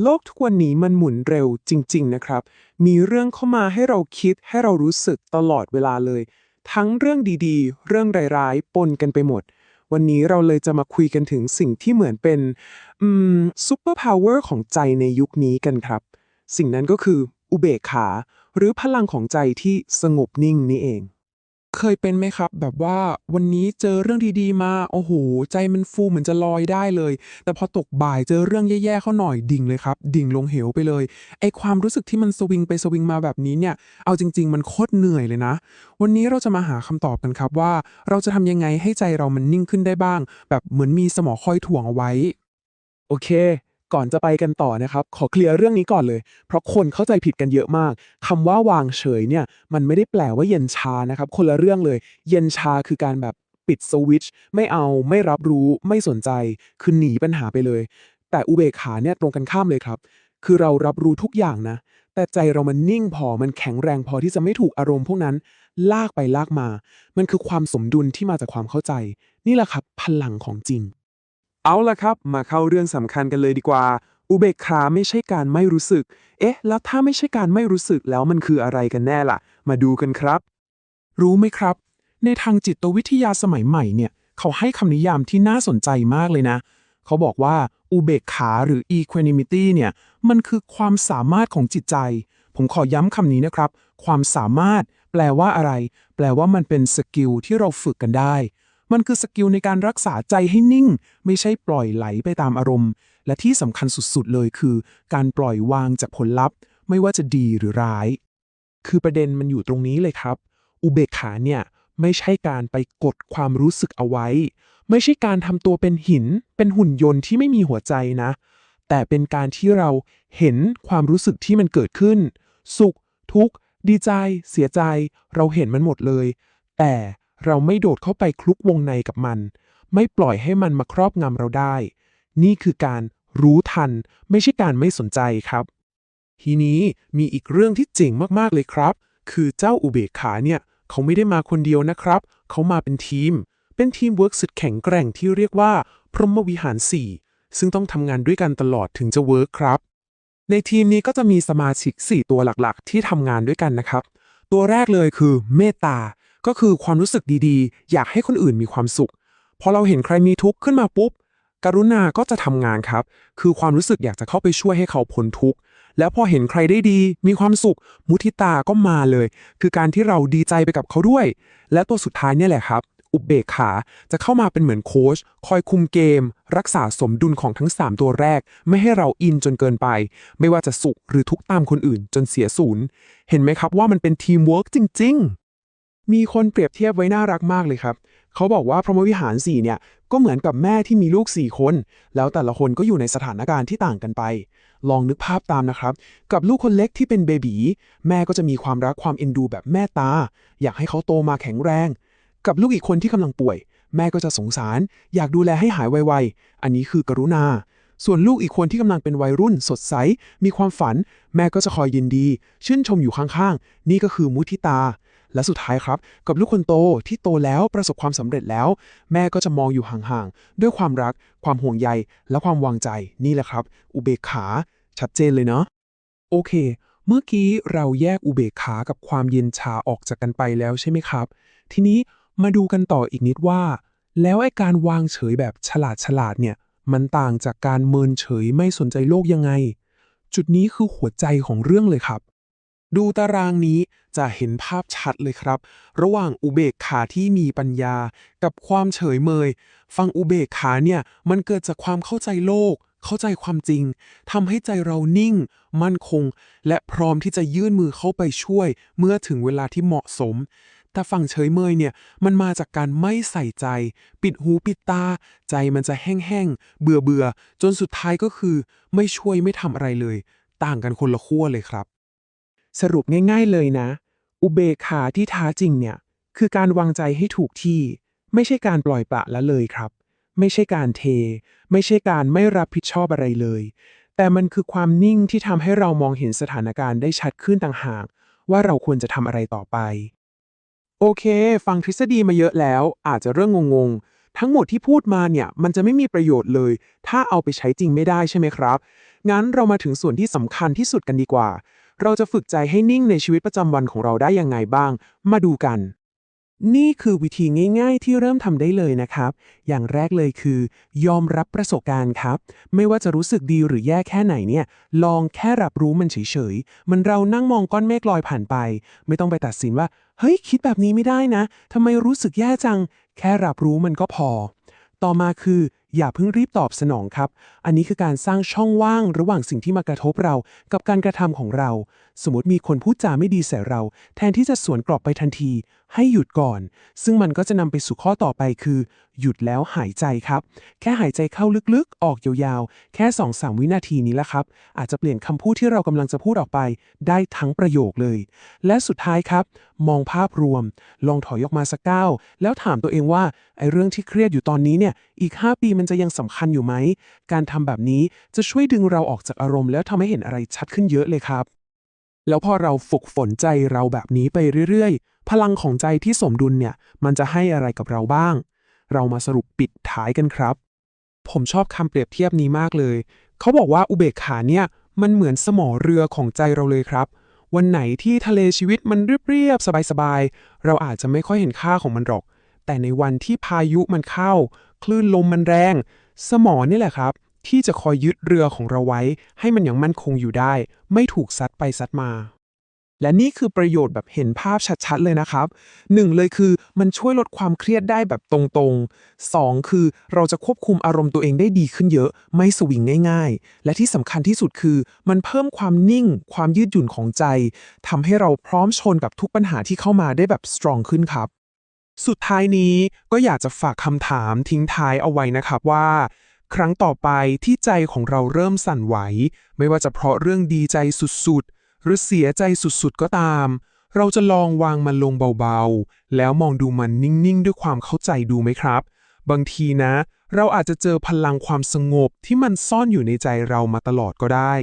โลกทุกวันนี้มันหมุนเร็วจริง ๆ นะครับ มีเรื่องเข้ามาให้เราคิดให้เรารู้สึกตลอดเวลาเลย ทั้งเรื่องดีๆ เรื่องร้ายๆ ปนกันไปหมด วันนี้เราเลยจะมาคุยกันถึงสิ่งที่เหมือนเป็นอืมซูเปอร์พาวเวอร์ของใจในยุคนี้กันครับ สิ่งนั้นก็คืออุเบกขา หรือพลังของใจที่สงบนิ่งนี่เอง เคยเป็นไหมครับ แบบว่าวันนี้เจอเรื่องดีๆ มา โอ้โห ใจมันฟูเหมือนจะลอยได้เลย แต่พอตกบ่ายเจอเรื่องแย่ๆเข้าหน่อยดิ่งเลยครับ ดิ่งลงเหวไปเลย ไอความรู้สึกที่มันสวิงไปสวิงมาแบบนี้เนี่ย เอาจริง ๆ มันโคตรเหนื่อยเลยนะ วันนี้เราจะมาหาคำตอบกันครับว่า เราจะทำยังไงให้ใจเรามันนิ่งขึ้นได้บ้าง แบบเหมือนมีสมอคอยถ่วงเอาไว้ โอเค ก่อนจะไปกันต่อนะครับ ขอเคลียร์เรื่องนี้ก่อนเลย เพราะคนเข้าใจผิดกันเยอะมากคำว่าวางเฉยเนี่ยมันไม่ได้แปลว่าเย็นชานะครับ คนละเรื่องเลย เย็นชาคือการแบบปิดสวิตช์ไม่เอาไม่รับรู้ไม่สนใจ คือหนีปัญหาไปเลย แต่อุเบกขาเนี่ยตรงกันข้ามเลยครับ คือเรารับรู้ทุกอย่างนะ แต่ใจเรามันนิ่งพอมันแข็งแรงพอที่จะไม่ถูกอารมณ์พวกนั้น ลากไปลากมา มันคือความสมดุลที่มาจากความเข้าใจ นี่แหละครับพลังของจริง เอาละครับ มาเข้าเรื่องสำคัญกันเลยดีกว่า อุเบกขาไม่ใช่การไม่รู้สึก เอ๊ะ แล้วถ้าไม่ใช่การไม่รู้สึกแล้วมันคืออะไรกันแน่ล่ะ มาดูกันครับ รู้ไหมครับ ในทางจิตวิทยาสมัยใหม่เนี่ย เขาให้คำนิยามที่น่าสนใจมากเลยนะ เขาบอกว่าอุเบกขาหรือ equanimity เนี่ย มันคือความสามารถของจิตใจ ผมขอย้ำคำนี้นะครับ ความสามารถ แปลว่าอะไร แปลว่ามันเป็นสกิลที่เราฝึกกันได้ มันคือสกิลในการรักษาใจให้นิ่ง ไม่ใช่ปล่อยไหลไปตามอารมณ์ และที่สำคัญสุดๆเลยคือ การปล่อยวางจากผลลัพธ์ ไม่ว่าจะดีหรือร้าย คือประเด็นมันอยู่ตรงนี้เลยครับ อุเบกขาเนี่ยไม่ใช่การไปกดความรู้สึกเอาไว้ ไม่ใช่การทำตัวเป็นหิน เป็นหุ่นยนต์ที่ไม่มีหัวใจนะ แต่เป็นการที่เราเห็นความรู้สึกที่มันเกิดขึ้น สุข ทุกข์ ดีใจ เสียใจ เราเห็นมันหมดเลย แต่ เราไม่โดดเข้าไปคลุกวงในกับมัน ไม่ปล่อยให้มันมาครอบงำเราได้ นี่คือการรู้ทัน ไม่ใช่การไม่สนใจครับ ทีนี้มีอีกเรื่องที่เจ๋งมากๆเลยครับ คือเจ้าอุเบกขาเนี่ย เขาไม่ได้มาคนเดียวนะครับ เขามาเป็นทีม เป็นทีมเวิร์กสุดแข็งแกร่งที่เรียกว่า พรหมวิหาร 4 ซึ่งต้องทำงานด้วยกันตลอดถึงจะเวิร์กครับ ในทีมนี้ก็จะมีสมาชิก 4 ตัวหลักๆ ที่ทำงานด้วยกันนะครับ ตัวแรกเลยคือเมตตา ก็คือความรู้สึกดีๆ อยากให้คนอื่นมีความสุข พอเราเห็นใครมีทุกข์ขึ้นมาปุ๊บ กรุณาก็จะทำงานครับ คือความรู้สึกอยากจะเข้าไปช่วยให้เขาพ้นทุกข์ แล้วพอเห็นใครได้ดี มีความสุข มุทิตาก็มาเลย คือการที่เราดีใจไปกับเขาด้วย และตัวสุดท้ายเนี่ยแหละครับอุเบกขาจะเข้ามาเป็นเหมือนโค้ชคอยคุมเกม รักษาสมดุลของทั้ง 3 ตัวแรก ไม่ให้เราอินจนเกินไป ไม่ว่าจะสุขหรือทุกข์ตามคนอื่นจนเสียศูนย์ เห็นไหมครับว่ามันเป็นทีมเวิร์กจริง ๆ มีคนเปรียบเทียบไว้น่ารักมากเลยครับ เขาบอกว่าพรหมวิหาร4เนี่ยก็เหมือนกับแม่ที่มีลูก 4 คน แล้วแต่ละคนก็อยู่ในสถานการณ์ที่ต่างกันไป ลองนึกภาพตามนะครับ กับลูกคนเล็กที่เป็นเบบีแม่ก็จะมีความรักความเอ็นดูแบบแม่ตา อยากให้เขาโตมาแข็งแรง กับลูกอีกคนที่กำลังป่วย แม่ก็จะสงสาร อยากดูแลให้หายไวๆ อันนี้คือกรุณา ส่วนลูกอีกคนที่กำลังเป็นวัยรุ่น สดใส มีความฝัน แม่ก็จะคอยยินดี ชื่นชมอยู่ข้างๆ นี่ก็คือมุทิตา และสุดท้ายครับ กับลูกคนโตที่โตแล้วประสบความสำเร็จแล้ว แม่ก็จะมองอยู่ห่างๆ ด้วยความรัก ความห่วงใย และความวางใจนี่แหละครับ อุเบกขา ชัดเจนเลยเนาะโอเค เมื่อกี้เราแยกอุเบกขากับความเย็นชาออกจากกันไปแล้วใช่ไหมครับ ทีนี้มาดูกันต่ออีกนิดว่า แล้วไอ้การวางเฉยแบบฉลาดฉลาดเนี่ยมันต่างจากการเมินเฉยไม่สนใจโลกยังไง จุดนี้คือหัวใจของเรื่องเลยครับ ดูตารางนี้จะเห็นภาพชัดเลยครับ ระหว่างอุเบกขาที่มีปัญญา กับความเฉยเมย ฟังอุเบกขาเนี่ยมันเกิดจากความเข้าใจโลก เข้าใจความจริงทำให้ใจเรานิ่ง มั่นคง และพร้อมที่จะยื่นมือเข้าไปช่วย เมื่อถึงเวลาที่เหมาะสม แต่ฝั่งเฉยเมยเนี่ยมันมาจากการไม่ใส่ใจ ปิดหูปิดตา ใจมันจะแห้งๆเบื่อเบื่อๆจนสุดท้ายก็คือ ไม่ช่วยไม่ทำอะไรเลย ต่างกันคนละขั้วเลยครับ สรุปง่ายๆเลยนะ อุเบกขาที่ท้าจริงเนี่ย คือการวางใจให้ถูกที่ ไม่ใช่การปล่อยปละละเลยครับ ไม่ใช่การเท ไม่ใช่การไม่รับผิดชอบอะไรเลย แต่มันคือความนิ่งที่ทำให้เรามองเห็นสถานการณ์ได้ชัดขึ้นต่างหาก ว่าเราควรจะทำอะไรต่อไป โอเค ฟังทฤษฎีมาเยอะแล้ว อาจจะเรื่องงงๆ ทั้งหมดที่พูดมาเนี่ย มันจะไม่มีประโยชน์เลย ถ้าเอาไปใช้จริงไม่ได้ใช่ไหมครับ งั้นเรามาถึงส่วนที่สำคัญที่สุดกันดีกว่า เราจะฝึกใจให้นิ่งในชีวิตประจำวันของเราได้ยังไงบ้าง มาดูกัน นี่คือวิธีง่ายๆ ที่เริ่มทำได้เลยนะครับ อย่างแรกเลยคือ ยอมรับประสบการณ์ครับ ไม่ว่าจะรู้สึกดีหรือแย่แค่ไหนเนี่ย ลองแค่รับรู้มันเฉยๆ มันเรานั่งมองก้อนเมฆลอยผ่านไป ไม่ต้องไปตัดสินว่า เฮ้ย คิดแบบนี้ไม่ได้นะทำไมรู้สึกแย่จัง แค่รับรู้มันก็พอ ต่อมาคือ อย่าเพิ่งรีบตอบสนองครับ อันนี้คือการสร้างช่องว่างระหว่างสิ่งที่มากระทบเรา กับการกระทำของเรา สมมติมีคนพูดจาไม่ดีใส่เรา แทนที่จะสวนกลับไปทันที ให้หยุดก่อน ซึ่งมันก็จะนำไปสู่ข้อต่อไปคือ หยุดแล้วหายใจครับ แค่หายใจเข้าลึกๆ ออกยาวๆ แค่2-3วินาทีนี้แหละครับ อาจจะเปลี่ยนคำพูดที่เรากำลังจะพูดออกไป ได้ทั้งประโยคเลย และสุดท้ายครับ มองภาพรวม ลองถอยออกมาสักก้าวแล้วถามตัวเองว่าไอ้เรื่องที่เครียดอยู่ตอนนี้เนี่ยอีก 5 ปีมันจะยังสำคัญอยู่ไหม การทำแบบนี้จะช่วยดึงเราออกจากอารมณ์ แล้วทำให้เห็นอะไรชัดขึ้นเยอะเลยครับ แล้วพอเราฝึกฝนใจเราแบบนี้ไปเรื่อยๆ พลังของใจที่สมดุลเนี่ย มันจะให้อะไรกับเราบ้าง เรามาสรุปปิดท้ายกันครับ ผมชอบคำเปรียบเทียบนี้มากเลย เขาบอกว่าอุเบกขาเนี่ยมันเหมือนสมอเรือของใจเราเลยครับ วันไหนที่ทะเลชีวิตมันเรียบๆสบายๆ เราอาจจะไม่ค่อยเห็นค่าของมันหรอก แต่ในวันที่พายุมันเข้า คลื่นลมมันแรง สมอนี่แหละครับ ที่จะคอยยึดเรือของเราไว้ ให้มันยังมั่นคงอยู่ได้ ไม่ถูกซัดไปซัดมา และนี่คือประโยชน์แบบเห็นภาพชัดๆเลยนะครับหนึ่งเลยคือมันช่วยลดความเครียดได้แบบตรงๆสองคือเราจะควบคุมอารมณ์ตัวเองได้ดีขึ้นเยอะ ไม่สวิงง่าย ๆ และที่สำคัญที่สุดคือ มันเพิ่มความนิ่ง ความยืดหยุ่นของใจทำให้เราพร้อมชนกับทุกปัญหาที่เข้ามาได้แบบสตรองขึ้นครับ สุดท้ายนี้ก็อยากจะฝากคำถามทิ้งท้ายเอาไว้นะครับว่า ครั้งต่อไปที่ใจของเราเริ่มสั่นไหว ไม่ว่าจะเพราะเรื่องดีใจสุดๆ หรือเสียใจสุดๆ ก็ตาม เราจะลองวางมันลงเบาๆ แล้วมองดูมันนิ่งๆ ด้วยความเข้าใจดูไหมครับ บางทีนะ เราอาจจะเจอพลังความสงบที่มันซ่อนอยู่ในใจเรามาตลอดก็ได้